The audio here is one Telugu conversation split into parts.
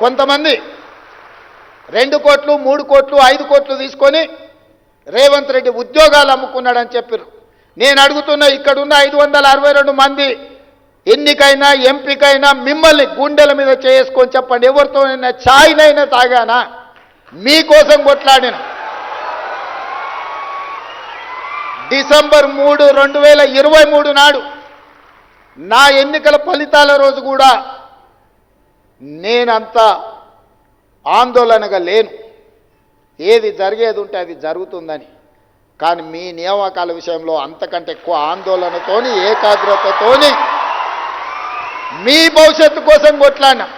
కొంతమంది రెండు కోట్లు మూడు కోట్లు ఐదు కోట్లు తీసుకొని రేవంత్ రెడ్డి ఉద్యోగాలు అమ్ముకున్నాడని చెప్పారు నేను అడుగుతున్న ఇక్కడున్న ఐదు వందల అరవై రెండు మంది ఎన్నికైనా ఎంపికైనా మిమ్మల్ని గుండెల మీద చేసుకొని చెప్పండి. ఎవరితోనైనా ఛాయ్నైనా తాగానా? మీకోసం కొట్లాడిన. డిసెంబర్ మూడు రెండు వేల ఇరవై మూడు నాడు నా ఎన్నికల ఫలితాల రోజు కూడా నేనంత ఆందోళనగా లేను. ఏది జరిగేది ఉంటే అది జరుగుతుందని. కానీ మీ నియామకాల విషయంలో అంతకంటే ఎక్కువ ఆందోళనతోని ఏకాగ్రతతోని మీ భవిష్యత్తు కోసం కొట్లాడినా.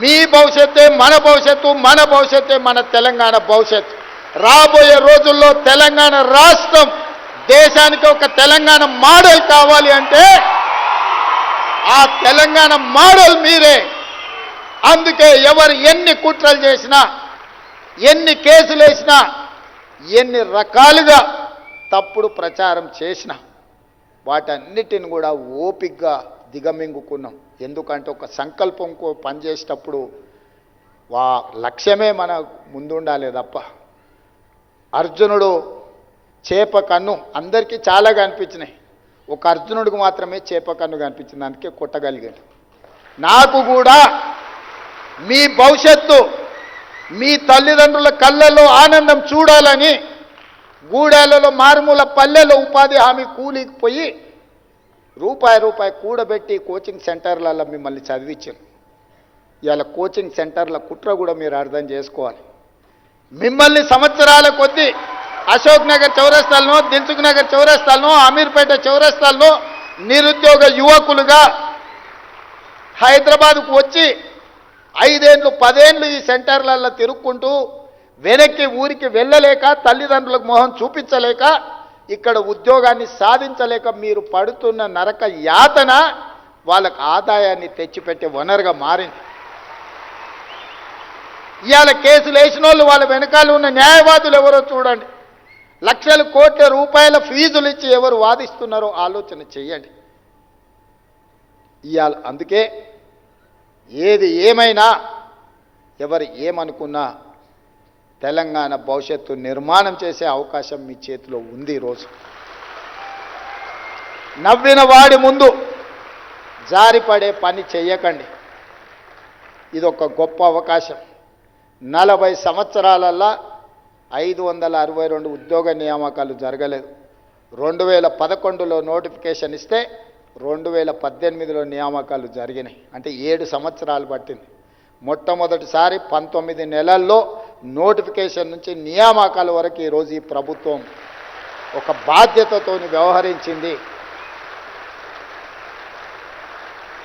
మీ భవిష్యత్తే మన భవిష్యత్తు మన భవిష్యత్తే మన తెలంగాణ భవిష్యత్తు. రాబోయే రోజుల్లో తెలంగాణ రాష్ట్రం దేశానికి ఒక తెలంగాణ మోడల్ కావాలి అంటే ఆ తెలంగాణ మోడల్ మీరే. అందుకే ఎవరు ఎన్ని కుట్రలు చేసినా ఎన్ని కేసులు వేసినా ఎన్ని రకాలుగా తప్పుడు ప్రచారం చేసినా వాటన్నిటిని కూడా ఓపిగ్గా దిగమింగుకున్నాం. ఎందుకంటే ఒక సంకల్పం పనిచేసేటప్పుడు వా లక్ష్యమే మన ముందుండాలి తప్ప. అర్జునుడు చేప కన్ను అందరికీ చాలా కనిపించినాయి ఒక అర్జునుడికి మాత్రమే చేప కన్ను కనిపించింది అందుకే కొట్టగలిగాడు. నాకు కూడా మీ భవిష్యత్తు మీ తల్లిదండ్రుల కళ్ళల్లో ఆనందం చూడాలని గూడెలలో మారుమూల పల్లెలో ఉపాధి హామీ కూలికి పోయి రూపాయి రూపాయి కూడబెట్టి కోచింగ్ సెంటర్లలో మిమ్మల్ని చదివించాను ఇవాళ కోచింగ్ సెంటర్ల కుట్ర కూడా మీరు అర్థం చేసుకోవాలి. మిమ్మల్ని సంవత్సరాల కొద్దీ అశోక్ నగర్ చౌరస్తాలను దిల్సుఖ్ నగర్ చౌరస్తాలను అమీర్పేట చౌరస్తాలను నిరుద్యోగ యువకులుగా హైదరాబాద్కు వచ్చి ఐదేండ్లు పదేండ్లు ఈ సెంటర్లలో తిరుక్కుంటూ వెనక్కి ఊరికి వెళ్ళలేక తల్లిదండ్రులకు మొహం చూపించలేక ఇక్కడ ఉద్యోగాన్ని సాధించలేక మీరు పడుతున్న నరక యాతన వాళ్ళకు ఆదాయాన్ని తెచ్చిపెట్టే వనరుగా మారింది. ఇవాళ కేసులు వేసిన వాళ్ళు వాళ్ళ వెనకాల ఉన్న న్యాయవాదులు ఎవరో చూడండి. లక్షల కోట్ల రూపాయల ఫీజులు ఇచ్చి ఎవరు వాదిస్తున్నారో ఆలోచన చేయండి. ఇవాళ అందుకే ఏది ఏమైనా ఎవరు ఏమనుకున్నా తెలంగాణ భవిష్యత్తు నిర్మాణం చేసే అవకాశం మీ చేతిలో ఉంది ఈరోజు నవ్విన వాడి ముందు జారిపడే పని చెయ్యకండి. ఇది ఒక గొప్ప అవకాశం. నలభై సంవత్సరాలల్లా ఐదు వందల అరవై రెండు ఉద్యోగ నియామకాలు జరగలేదు. రెండు వేల పదకొండులో నోటిఫికేషన్ ఇస్తే రెండు వేల పద్దెనిమిదిలో నియామకాలు జరిగినాయి. అంటే ఏడు సంవత్సరాలు పట్టింది. మొట్టమొదటిసారి పంతొమ్మిది నెలల్లో నోటిఫికేషన్ నుంచి నియామకాల వరకు ఈరోజు ఈ ప్రభుత్వం ఒక బాధ్యతతోని వ్యవహరించింది.